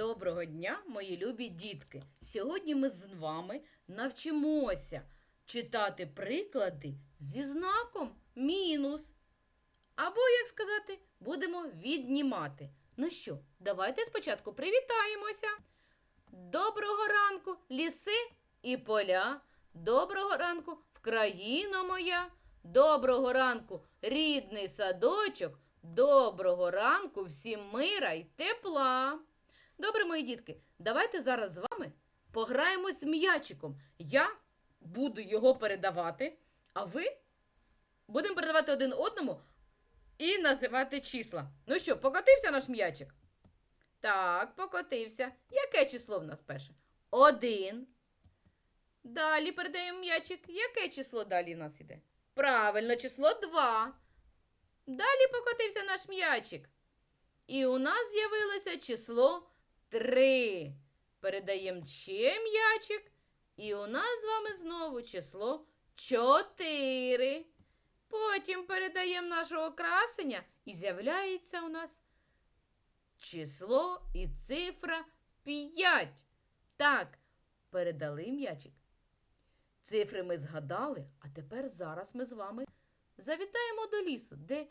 Доброго дня, мої любі дітки! Сьогодні ми з вами навчимося читати приклади зі знаком мінус. Або, як сказати, будемо віднімати. Ну що, давайте спочатку привітаємося. Доброго ранку, ліси і поля. Доброго ранку, Вкраїна моя. Доброго ранку, рідний садочок. Доброго ранку, всім мира й тепла. Добре, мої дітки, давайте зараз з вами пограємось м'ячиком. Я буду його передавати, а ви будемо передавати один одному і називати числа. Ну що, покотився наш м'ячик? Так, покотився. Яке число в нас перше? Один. Далі передаємо м'ячик. Яке число далі в нас іде? Правильно, число два. Далі покотився наш м'ячик. І у нас з'явилося число 3. Передаємо ще м'ячик. І у нас з вами знову число 4. Потім передаємо нашого красення і з'являється у нас число і цифра 5. Так, передали м'ячик. Цифри ми згадали, а тепер зараз ми з вами завітаємо до лісу, де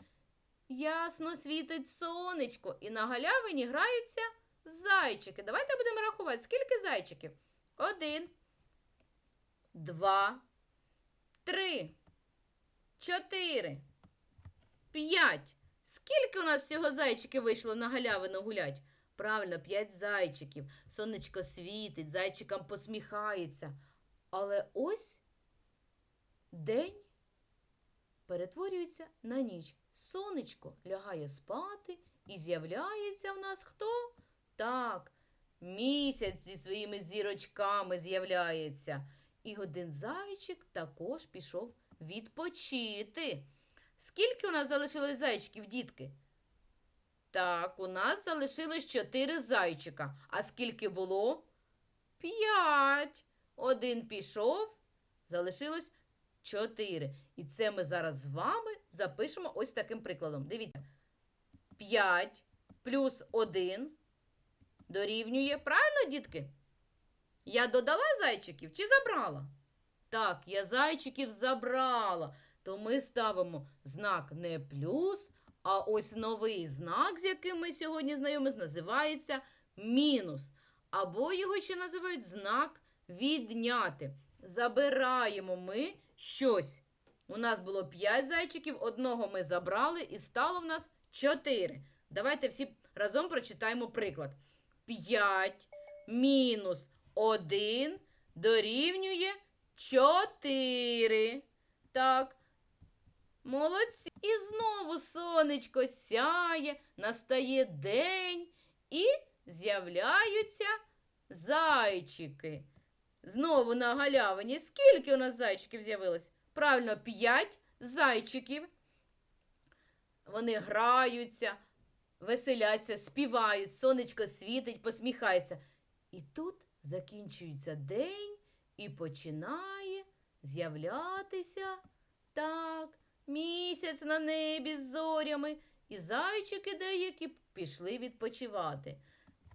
ясно світить сонечко, і на галявині граються зайчики. Давайте будемо рахувати, скільки зайчиків? Один, два, три, чотири, п'ять. Скільки у нас всього зайчиків вийшло на галявину гулять? Правильно, п'ять зайчиків. Сонечко світить, зайчикам посміхається. Але ось день перетворюється на ніч. Сонечко лягає спати і з'являється в нас хто? Так, місяць зі своїми зірочками з'являється. І один зайчик також пішов відпочити. Скільки у нас залишилось зайчиків, дітки? Так, у нас залишилось чотири зайчика. А скільки було? П'ять. Один пішов, залишилось чотири. І це ми зараз з вами запишемо ось таким прикладом. Дивіться. 5 плюс 1 дорівнює. Правильно, дітки? Я додала зайчиків чи забрала? Так, я зайчиків забрала. То ми ставимо знак не плюс, а ось новий знак, з яким ми сьогодні знайомі, називається мінус. Або його ще називають знак відняти. Забираємо ми щось. У нас було 5 зайчиків, одного ми забрали і стало в нас 4. Давайте всі разом прочитаємо приклад. 5 мінус 1 дорівнює 4. Так. Молодці. І знову сонечко сяє, настає день і з'являються зайчики. Знову на галявині. Скільки у нас зайчиків з'явилось? Правильно, 5 зайчиків. Вони граються, веселяться, співають, сонечко світить, посміхається. І тут закінчується день і починає з'являтися так, місяць на небі з зорями, і зайчики деякі пішли відпочивати.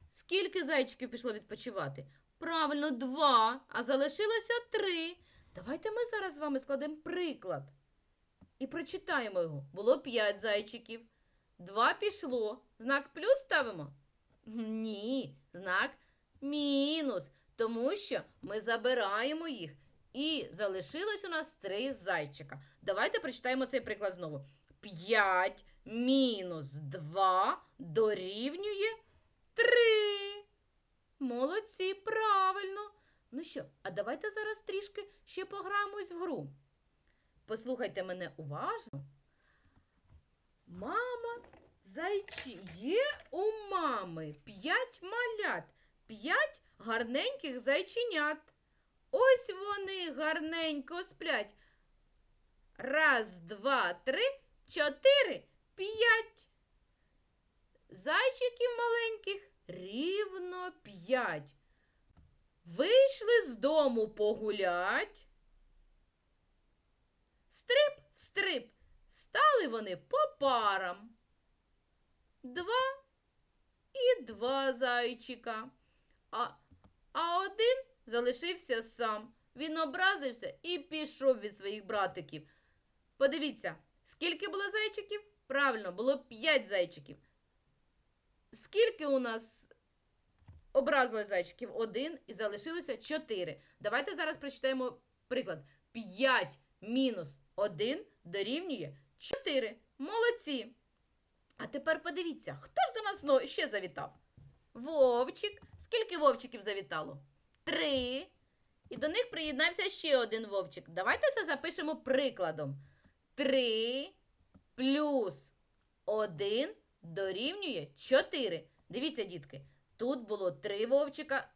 Скільки зайчиків пішло відпочивати? Правильно, два, а залишилося три. Давайте ми зараз з вами складемо приклад і прочитаємо його. Було п'ять зайчиків. Два пішло. Знак плюс ставимо? Ні, знак мінус. Тому що ми забираємо їх. І залишилось у нас три зайчика. Давайте прочитаємо цей приклад знову. 5 мінус 2 дорівнює 3. Молодці, правильно. Ну що, а давайте зараз трішки ще пограємось в гру. Послухайте мене уважно. Мама зайчі. Є у мами п'ять малят, п'ять гарненьких зайченят. Ось вони гарненько сплять. Раз, два, три, чотири, п'ять. Зайчиків маленьких рівно п'ять. Вийшли з дому погулять. Стрип, стрип, стали вони по парам. Два і два зайчика. А, а один залишився сам. Він образився і пішов від своїх братиків. Подивіться, скільки було зайчиків? Правильно, було п'ять зайчиків. Скільки у нас образили зайчиків? Один і залишилося чотири. Давайте зараз прочитаємо приклад. 5 мінус 1 дорівнює 4. Молодці. А тепер подивіться, хто ж до нас ще завітав? Вовчик. Скільки вовчиків завітало? Три. І до них приєднався ще один вовчик. Давайте це запишемо прикладом. 3 плюс 1 дорівнює 4. Дивіться, дітки, тут було 3 вовчика,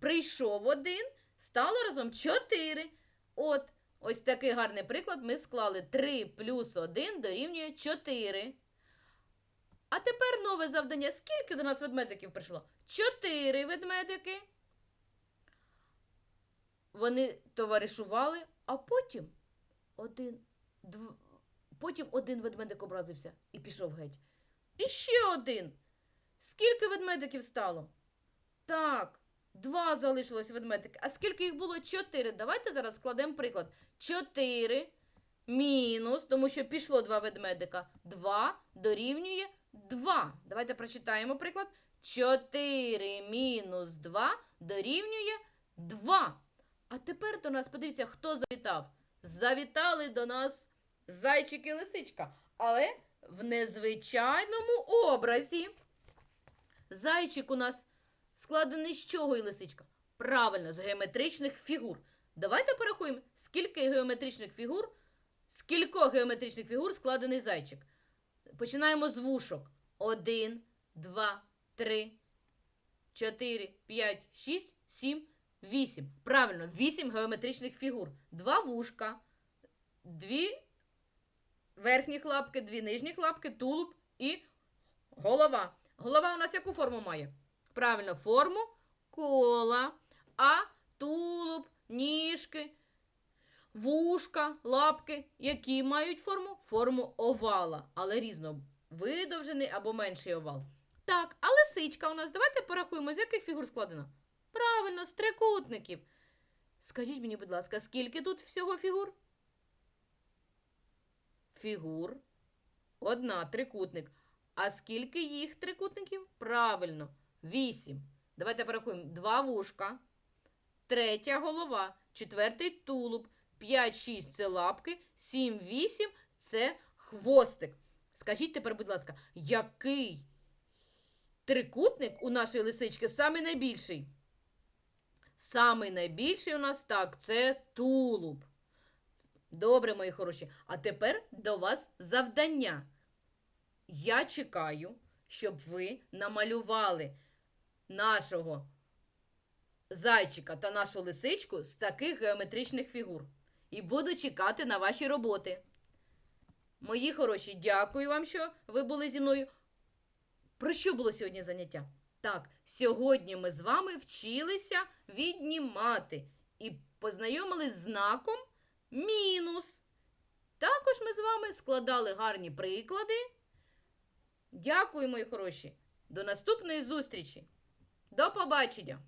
прийшов один, стало разом 4. От, ось такий гарний приклад ми склали. 3 плюс 1 дорівнює 4. А тепер нове завдання. Скільки до нас ведмедиків прийшло? 4 ведмедики. Вони товаришували, а потім один, дв... потім один ведмедик образився і пішов геть. І ще один. Скільки ведмедиків стало? Так, два залишилось ведмедики. А скільки їх було? Чотири. Давайте зараз складемо приклад. Чотири мінус, тому що пішло два ведмедика. Два дорівнює два. Давайте прочитаємо приклад. Чотири мінус два дорівнює два. А тепер до нас, подивіться, хто завітав. Завітали до нас зайчик і лисичка, але в незвичайному образі. Зайчик у нас складений з чого і лисичка? Правильно, з геометричних фігур. Давайте порахуємо, скільки геометричних фігур, з геометричних фігур складений зайчик. Починаємо з вушок. Один, два, три, чотири, п'ять, шість, сім, вісім. Правильно, вісім геометричних фігур. Два вушка, дві верхніх лапки, дві нижніх лапки, тулуб і голова. Голова у нас яку форму має? Правильно, форму кола, а тулуб, ніжки, вушка, лапки, які мають форму? Форму овала, але різно видовжений або менший овал. Так, а лисичка у нас, давайте порахуємо, з яких фігур складена? Правильно, з трикутників. Скажіть мені, будь ласка, скільки тут всього фігур? Фігур. Одна трикутник. А скільки їх трикутників? Правильно, вісім. Давайте порахуємо. Два вушка, третя голова, четвертий тулуб, п'ять, шість це лапки, сім, вісім це хвостик. Скажіть тепер, будь ласка, який трикутник у нашої лисички самий найбільший? Самий найбільший у нас так, це тулуб. Добре, мої хороші. А тепер до вас завдання. Я чекаю, щоб ви намалювали нашого зайчика та нашу лисичку з таких геометричних фігур. І буду чекати на ваші роботи. Мої хороші, дякую вам, що ви були зі мною. Про що було сьогодні заняття? Так, сьогодні ми з вами вчилися віднімати і познайомились з знаком мінус. Також ми з вами складали гарні приклади. Дякую, мої хороші. До наступної зустрічі. До побачення!